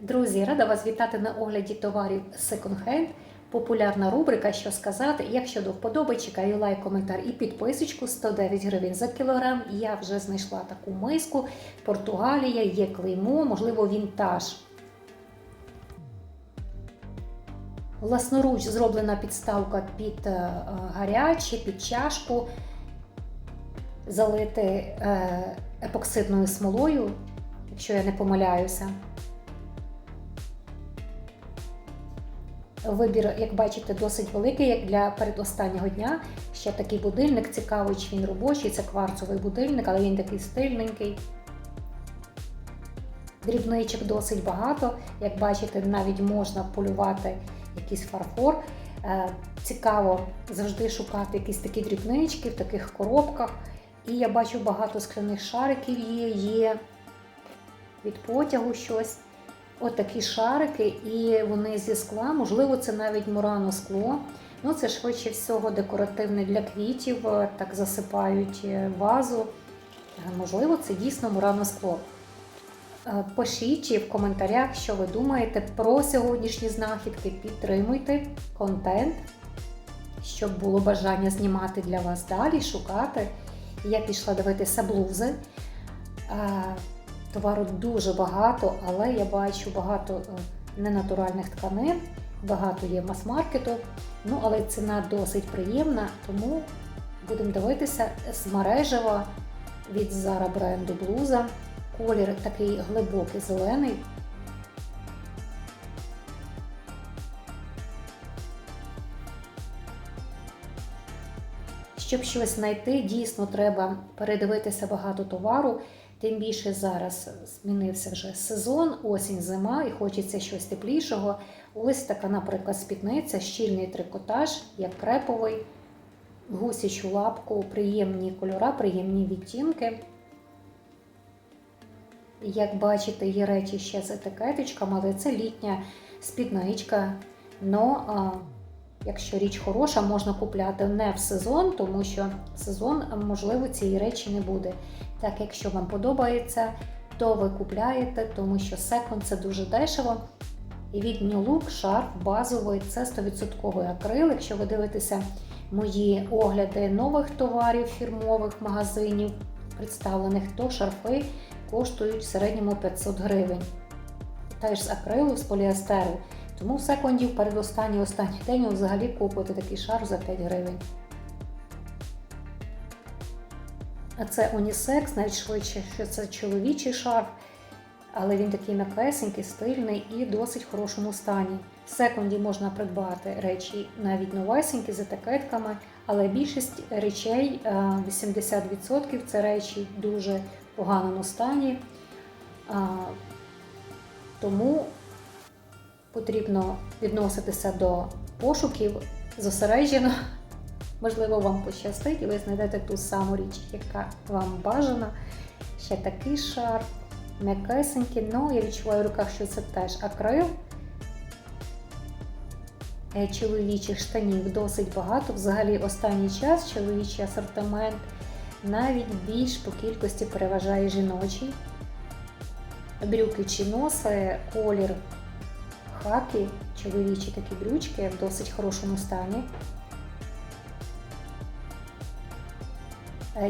Друзі, рада вас вітати на огляді товарів Second Hand. Популярна рубрика Що сказати. Якщо до вподоби, чекаю лайк, коментар і підписочку 109 гривень за кілограм. Я вже знайшла таку миску. Португалія, є клеймо, можливо, вінтаж. Власноруч зроблена підставка під е, гаряче, під чашку, залити е, епоксидною смолою, якщо я не помиляюся. Вибір, як бачите, досить великий, як для передостаннього дня. Ще такий будильник цікавий, чи він робочий, це кварцовий будильник, але він такий стильненький. Дрібничок досить багато. Як бачите, навіть можна полювати якийсь фарфор. Е, Цікаво завжди шукати якісь такі дрібнички в таких коробках. І я бачу багато скляних шариків є, є від потягу щось. От шарики, і вони зі скла, можливо, це навіть мурано скло. Ну, це швидше всього декоративне для квітів, е, так засипають е, вазу. Е, Можливо, це дійсно мурано скло. Пишіть в коментарях, що ви думаєте про сьогоднішні знахідки. Підтримуйте контент, щоб було бажання знімати для вас далі, шукати. Я пішла дивитися блузи. Товару дуже багато, але я бачу багато е, ненатуральних тканин, багато є мас-маркету. Ну, але ціна досить приємна, тому будемо дивитися з мережева від Zara бренду блуза. Колір такий глибокий зелений. Щоб щось знайти, дійсно треба передивитися багато товару. Тим більше зараз змінився вже сезон, осінь, зима, і хочеться щось теплішого. Ось така, наприклад, спідниця, щільний трикотаж, як креповий, гусячу лапку, приємні кольора, приємні відтінки. Як бачите, є речі ще з етикеточками, але це літня спідничка. Но а, якщо річ хороша, можна купляти не в сезон, тому що в сезон, можливо, цієї речі не буде. Так, якщо вам подобається, то ви купляєте, тому що секонд це дуже дешево. І від New Look шарф базовий це 100% акрил. Якщо ви дивитеся мої огляди нових товарів фірмових магазинів, представлених, то шарфи коштують в середньому 500 гривень. Теж з акрилу, з поліестеру. Тому в секунді в передостанній останній день взагалі купуєте такий шарф за 5 гривень. А це унісекс, навіть швидше, що це чоловічий шарф, але він такий м'якесенький, стильний і досить в хорошому стані. В секунді можна придбати речі навіть новесенькі з етикетками, але більшість речей, 80% це речі в дуже поганому стані. Тому потрібно відноситися до пошуків зосереджено. Можливо, вам пощастить, і ви знайдете ту саму річ, яка вам бажана. Ще такий шар, м'якесенький, але я відчуваю в руках, що це теж акрил. Е, Чоловічих штанів досить багато. Взагалі, останній час чоловічий асортимент навіть більш по кількості переважає жіночий. Брюки чи носи, колір хаки, чоловічі такі брючки в досить хорошому стані.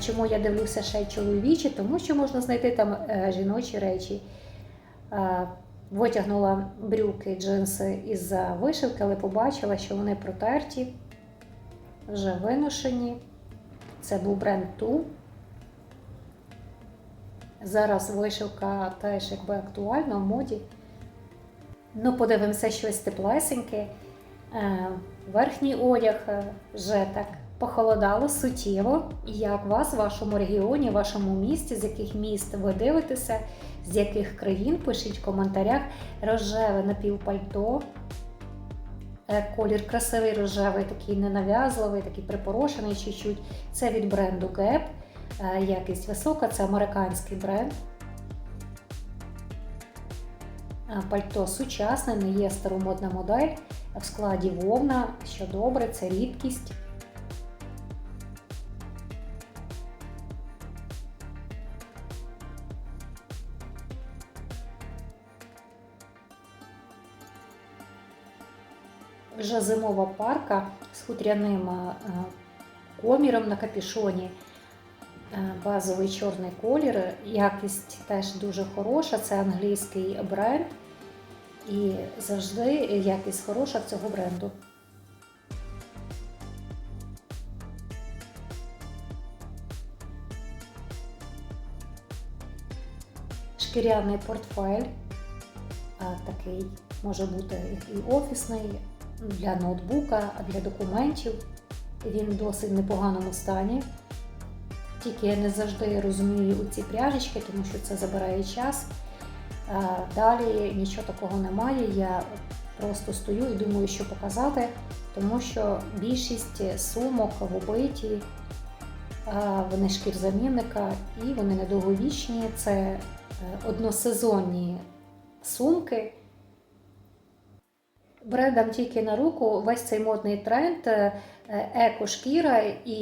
Чому я дивлюся ще чоловічі? Тому що можна знайти там е, жіночі речі. Витягнула брюки, джинси із вишивки, але побачила, що вони протерті, вже виношені. Це був бренд Ту. Зараз вишивка теж якби актуальна в моді. Ну, подивимося щось теплесеньке. Е, Верхній одяг е, вже так похолодало суттєво. Як вас в вашому регіоні, в вашому місті, з яких міст ви дивитеся, з яких країн, пишіть в коментарях. Рожеве напівпальто. Е, Колір красивий рожевий, такий ненав'язливий, такий припорошений чуть-чуть. Це від бренду Gap. Якість висока, це американський бренд. Пальто сучасне, не є старомодна модель. В складі вовна, що добре, це рідкість. вже зимова парка з хутряним е, коміром на капюшоні. Е, Базовий чорний колір. Якість теж дуже хороша. Це англійський бренд. І завжди якість хороша цього бренду. Шкіряний портфель. Такий може бути і офісний для ноутбука, для документів. Він в досить непоганому стані. Тільки я не завжди розумію ці пряжечки, тому що це забирає час. А, Далі нічого такого немає. Я просто стою і думаю, що показати, тому що більшість сумок в убиті, а, вони шкірзамінника і вони недовговічні. Це е, односезонні сумки. Брендам тільки на руку весь цей модний тренд е, еко-шкіра і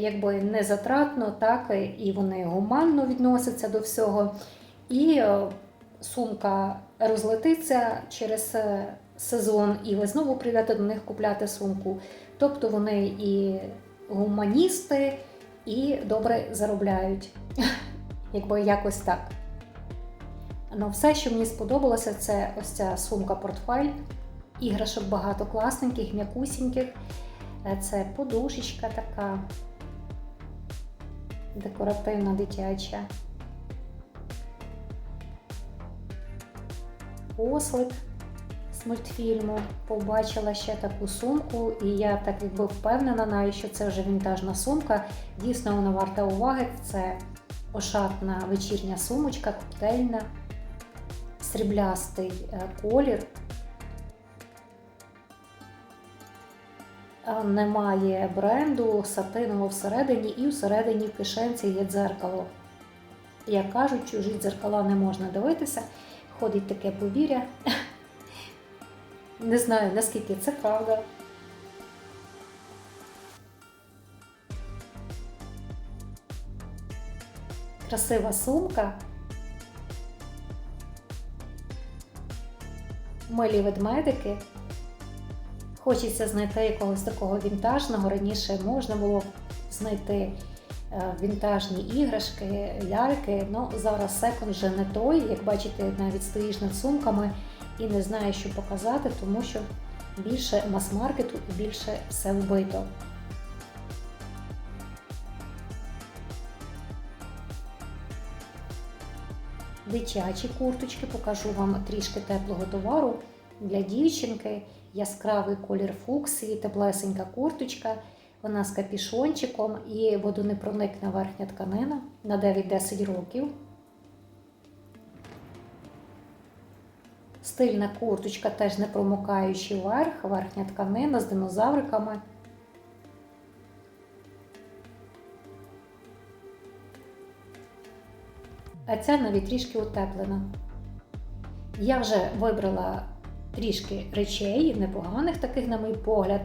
якби не затратно, так і вони гуманно відносяться до всього. І е, сумка розлетиться через е, сезон, і ви знову прийдете до них купляти сумку. Тобто вони і гуманісти, і добре заробляють. Якби якось так. Ну, все, що мені сподобалося, це ось ця сумка-портфель. Іграшок багато класненьких, м'якусіньких. Е, Це подушечка така декоративна дитяча. Ослик з мультфільму. Побачила ще таку сумку, і я так якби впевнена, навіть що це вже вінтажна сумка. Дійсно, вона варта уваги. Це ошатна вечірня сумочка, коктейльна, сріблястий е, колір. Е, Немає бренду, сатиново всередині, і всередині в кишенці є дзеркало. Як кажуть, чужі дзеркала не можна дивитися. Ходить таке повір'я. Не знаю, наскільки це правда. Красива сумка. Милі ведмедики. Хочеться знайти якогось такого вінтажного. Раніше можна було знайти вінтажні іграшки, ляльки. Ну, зараз секонд вже не той. Як бачите, навіть стоїш над сумками і не знаєш, що показати, тому що більше мас-маркету і більше все вбито. Дитячі курточки, покажу вам трішки теплого товару для дівчинки. Яскравий колір фуксії, теплесенька курточка. Вона з капішончиком і водонепроникна верхня тканина на 9-10 років. Стильна курточка, теж не промокаючий верх, верхня тканина з динозавриками. А ця навіть трішки утеплена. Я вже вибрала трішки речей, непоганих таких, на мій погляд.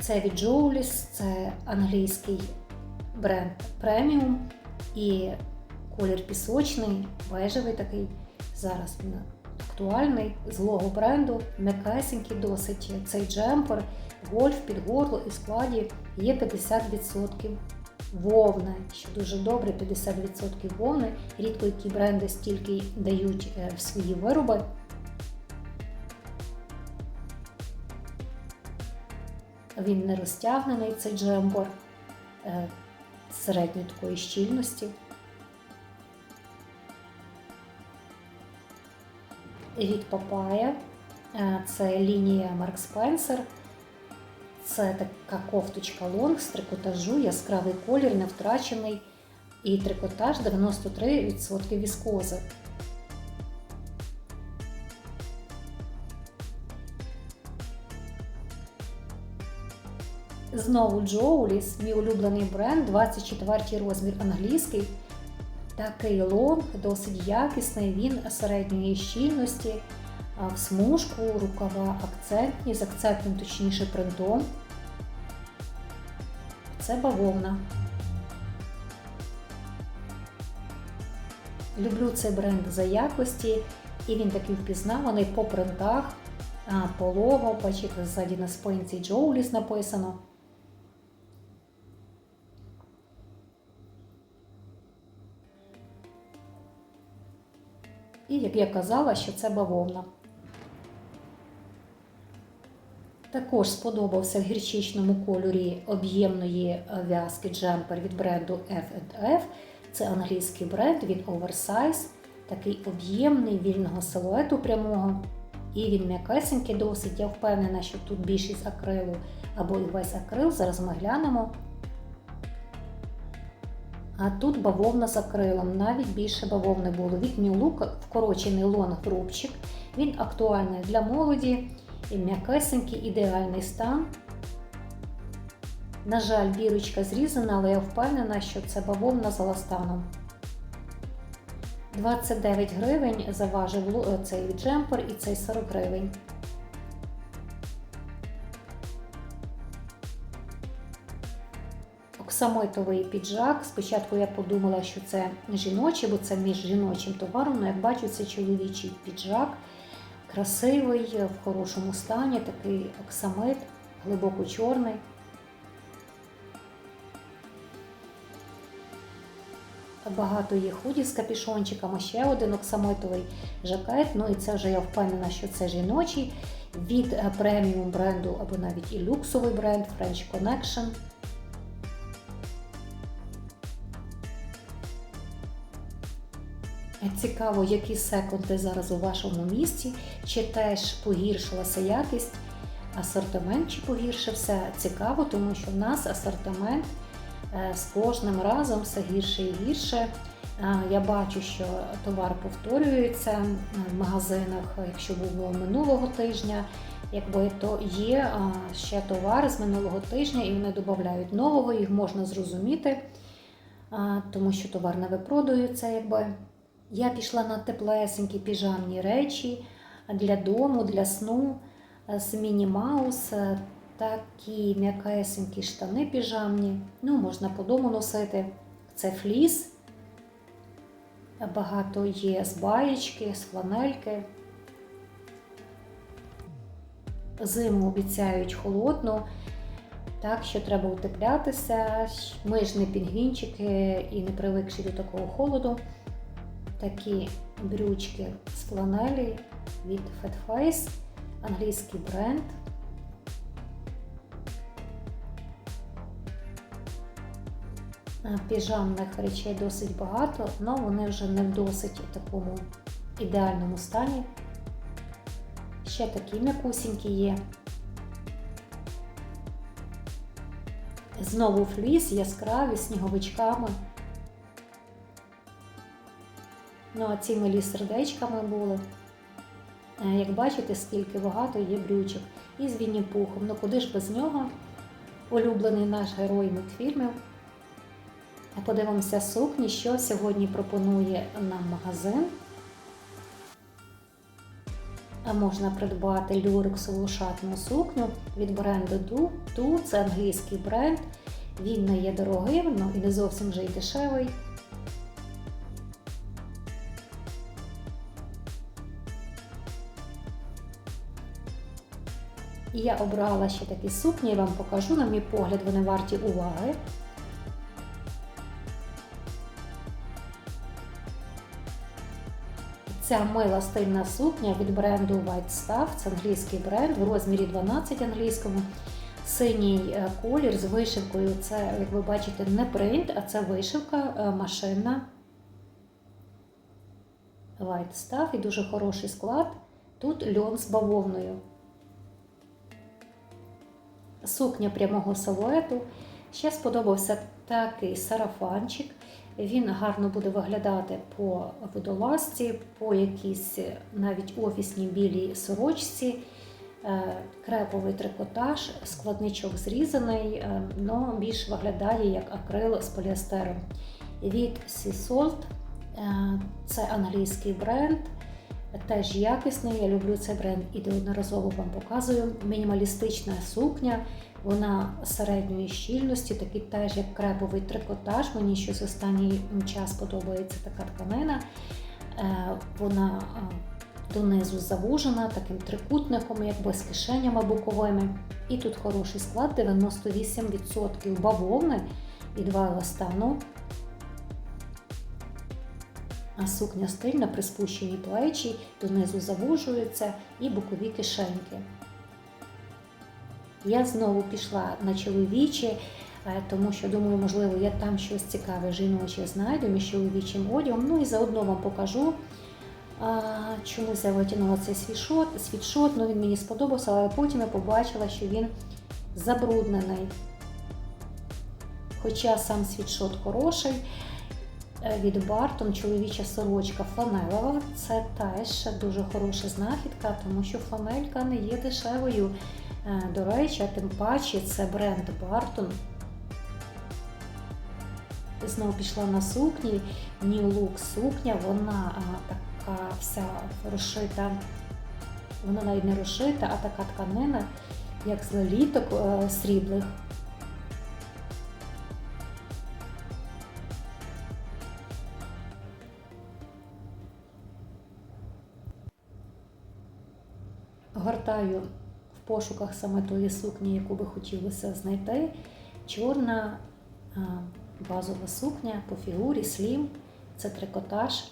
Це від Jowlis, це англійський бренд преміум і колір пісочний, бежевий такий. Зараз він актуальний, злого бренду, м'якесенький досить. Цей джемпер, гольф під горло і складі є 50% вовни, що дуже добре, 50% вовни. Рідко які бренди стільки дають е, в свої вироби. Він не розтягнений, цей джемпер е, середньої такої щільності. Від Папая. Е, Це лінія Марк Спенсер. Це така кофточка лонг з трикотажу, яскравий колір, не втрачений. І трикотаж 93% віскози. Знову Джоуліс, мій улюблений бренд, 24 розмір англійський. Такий лонг, досить якісний, він середньої щільності, в смужку, рукава акцентні, з акцентним, точніше, принтом. Це бавовна. Люблю цей бренд за якості, і він такий впізнаваний по принтах. а, по лого, бачите, ззаді на спинці Джоуліс написано. І як я казала, що це бавовна. Також сподобався в гірчичному кольорі об'ємної в'язки джемпер від бренду F&F. Це англійський бренд, він оверсайз, такий об'ємний, вільного силуету прямого. І він м'якесенький досить. Я впевнена, що тут більшість акрилу або і весь акрил. Зараз ми глянемо. А тут бавовна з акрилом, навіть більше бавовни було. Від New Look вкорочений лонг рубчик. Він актуальний для молоді, м'якесенький, ідеальний стан. На жаль, бірочка зрізана, але я впевнена, що це бавовна з еластаном. 29 гривень заважив цей джемпер і цей 40 гривень. Оксамитовий піджак. Спочатку я подумала, що це жіночий, бо це між жіночим товаром, але як бачу, це чоловічий піджак. Красивий, в хорошому стані, такий оксамит, глибоко чорний. Багато є худі з капішончиками, ще один оксамитовий жакет. Ну і це вже я впевнена, що це жіночий від е, преміум бренду або навіть і люксовий бренд French Connection. Цікаво, які секунди зараз у вашому місті, чи теж погіршилася якість, асортимент чи погіршився. Цікаво, тому що в нас асортимент е, з кожним разом все гірше і гірше. Е, Я бачу, що товар повторюється в магазинах, якщо було минулого тижня, якби то є е, ще товари з минулого тижня, і вони додають нового, їх можна зрозуміти, тому що товар не випродується, якби. Я пішла на теплесенькі піжамні речі для дому, для сну з міні-маус, такі м'якесенькі штани піжамні. Ну, можна по дому носити. Це фліс. Багато є з баєчки, з фланельки. Зиму обіцяють холодну, так що треба утеплятися. Ми ж не пінгвінчики і не привикші до такого холоду такі брючки з фланелі від Fat Face, англійський бренд. Піжамних речей досить багато, але вони вже не в досить такому ідеальному стані. Ще такі м'якусінькі є. Знову фліс яскраві сніговичками. Ну, а ці милі сердечками були. Е, Як бачите, скільки багато є брючок. І з Вінні Пухом. Ну куди ж без нього? Улюблений наш герой мультфільмів. Подивимося сукні, що сьогодні пропонує нам магазин. Можна придбати люрексову шатну сукню від бренду Du. Du – це англійський бренд. Він не є дорогим, ну і не зовсім вже й дешевий. І я обрала ще такі сукні, я вам покажу, на мій погляд, вони варті уваги. Ця мила стильна сукня від бренду White Stuff, це англійський бренд в розмірі 12 англійському. Синій е, колір з вишивкою. Це, як ви бачите, не принт, а це вишивка е, машинна. White Stuff і дуже хороший склад. Тут льон з бавовною. Сукня прямого силуету. Ще сподобався такий сарафанчик. Він гарно буде виглядати по водолазці, по якійсь навіть офісній білій сорочці, Е, креповий трикотаж, складничок зрізаний, але більш виглядає як акрил з поліестером. Від Sea Salt. Е, Це англійський бренд. Теж якісний, я люблю цей бренд і неодноразово вам показую. Мінімалістична сукня, вона середньої щільності, такий теж як креповий трикотаж. Мені щось останній час подобається така тканина. Е, Вона донизу завужена таким трикутником, якби з кишенями боковими. І тут хороший склад 98% бавовни і 2 еластану. А сукня стильна при спущеній плечі, донизу завужується і бокові кишеньки. Я знову пішла на чоловічі, е, тому що думаю, можливо, я там щось цікаве жіноче знайду між чоловічим одягом. Ну і заодно вам покажу, а, чомусь я витягнула цей світшот, світшот, ну він мені сподобався, але потім я побачила, що він забруднений. Хоча сам світшот хороший, е, від Barton чоловіча сорочка фланелова. Це теж дуже хороша знахідка, тому що фланелька не є дешевою. Е, До речі, а тим паче це бренд Barton. Знову пішла на сукні, New Look сукня, вона така вся розшита, вона навіть не розшита, а така тканина, як з леліток е, сріблих. Гортаю в пошуках саме тої сукні, яку би хотілося знайти. Чорна базова сукня по фігурі, слім, це трикотаж.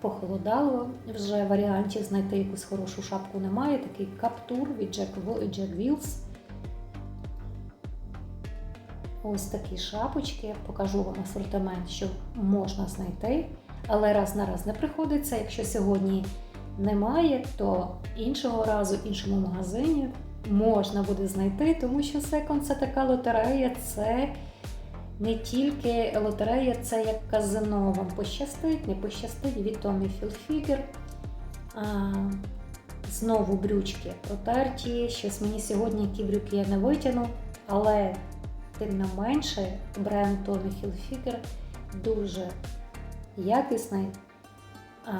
Похолодало, вже варіантів знайти якусь хорошу шапку немає. Такий каптур від Jack, Jack Wills. Ось такі шапочки. Покажу вам асортимент, що можна знайти. Але раз на раз не приходиться. Якщо сьогодні немає, то іншого разу іншому магазині можна буде знайти, тому що секонд це така лотерея, це не тільки лотерея, це як казино. Вам пощастить, не пощастить від Hilfiger. А, Знову брючки протерті. Щось мені сьогодні ті брюки я не витягну, але тим не менше бренд Tommy Hilfiger дуже якісний. А,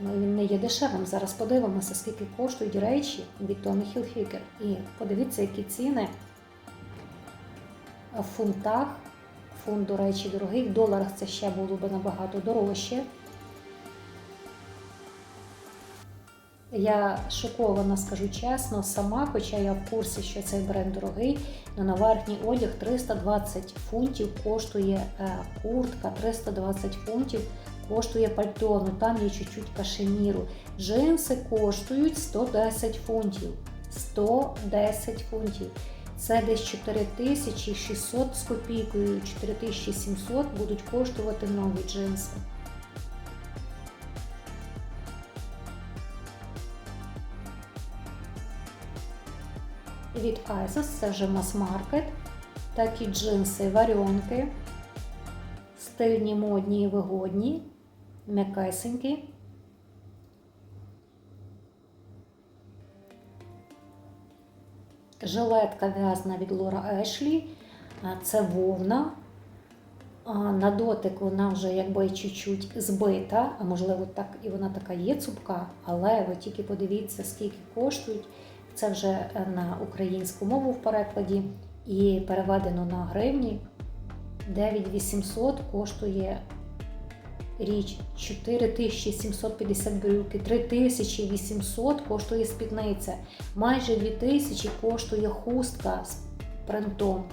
ну, він не є дешевим. Зараз подивимося, скільки коштують речі від Томі Хілфікер. І подивіться, які ціни в фунтах. Фунт, до речі, дорогий. В доларах це ще було б набагато дорожче. Я шокована, скажу чесно, сама, хоча я в курсі, що цей бренд дорогий, на верхній одяг 320 фунтів коштує е, куртка, 320 фунтів коштує пальто, ну там є чуть-чуть кашеміру. Джинси коштують 110 фунтів. 110 фунтів. Це десь 4600 з копійкою, 4700 будуть коштувати нові джинси. Від Isos, це вже мас-маркет, такі джинси, варіонки, стильні, модні і вигодні, м'якесенькі. Жилетка в'язана від Лора Ешлі, це вовна. На дотик вона вже якби чуть-чуть збита, а можливо так і вона така є цупка, але ви тільки подивіться, скільки коштують. Це вже на українську мову в перекладі і переведено на гривні. 9800 коштує річ 4750 брюки, 3800 коштує спідниця, майже 2000 коштує хустка з принтом.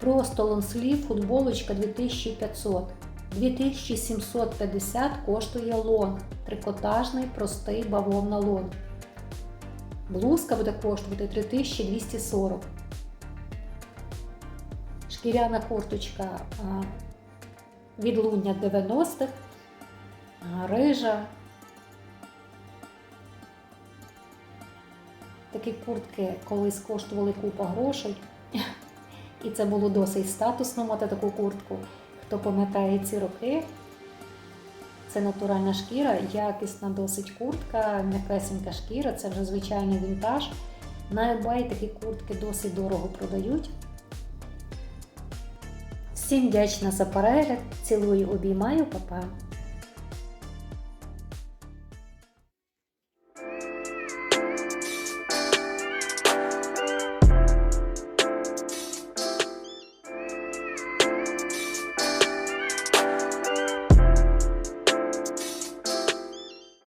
Просто лонслів, футболочка 2500. 2750 коштує лонг. Трикотажний, простий бавовна лонг. Блузка буде коштувати 3240. Шкіряна курточка відлуння 90-х, рижа. Такі куртки колись коштували купа грошей. І це було досить статусно мати таку куртку. Хто пам'ятає ці роки, це натуральна шкіра, якісна досить куртка, м'якесенька шкіра, це вже звичайний вінтаж. На eBay такі куртки досить дорого продають. Всім вдячна за перегляд, цілую, обіймаю, папа!